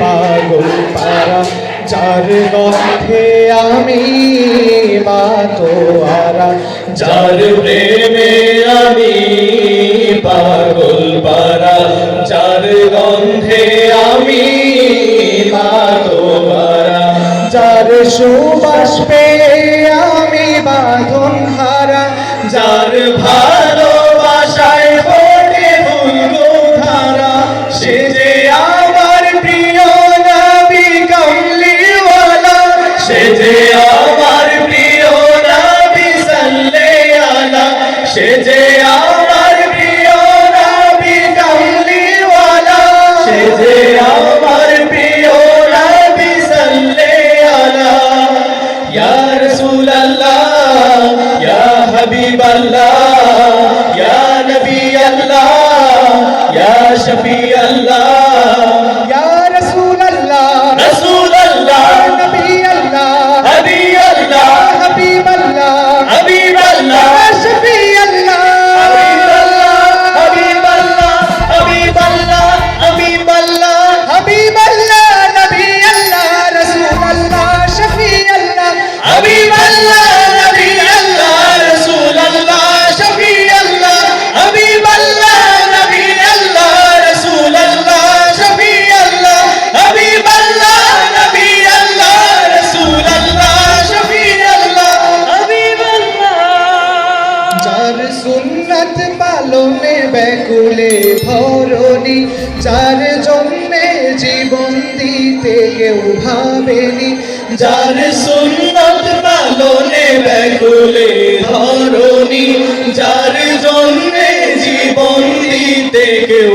পাগল পারা যার পথে আমি মাতো আরা যার প্রেমে আমি পাগল পারা যার গন্ধে আমি মাতো আরা যার সুবাস পেয়ে বাঁধন হারা যার ভার হাবিব আল্লাহ ইয়া নবী আল্লাহ ইয়া শফি আল্লাহ। ভাবেনি যার সুন্নত পালনে ব্যাকুলে ধরনি যার জন্মে জীবন দিতে কেউ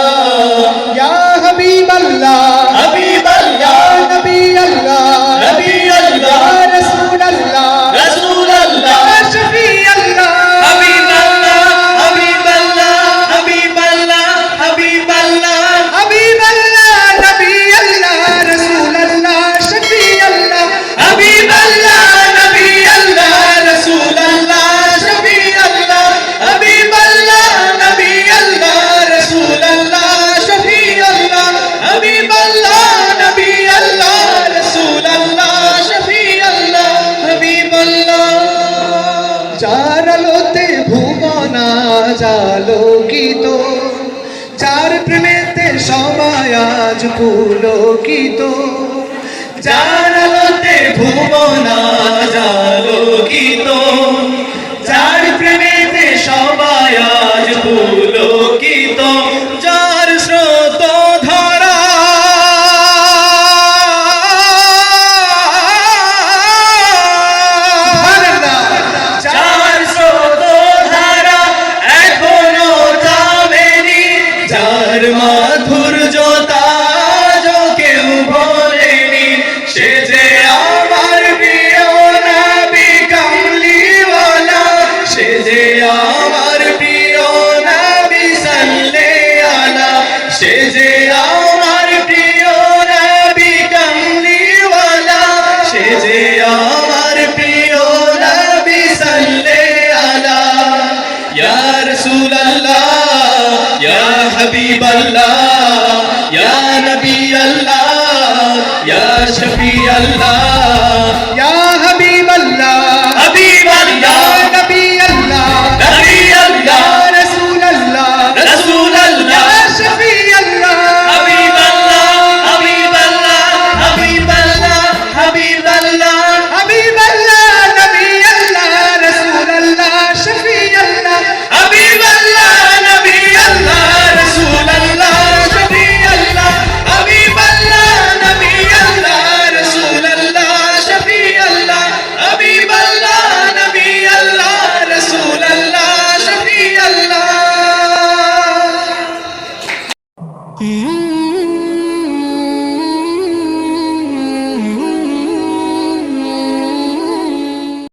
আজালোকিত যার প্রেমেতে সবাই আজ পুলোকিত। যার আলোতে ভুবন আজ মাধু হাবিব আল্লাহ ইয়া নবী আল্লাহ ইয়া শফি আল্লাহ। Mm-hmm.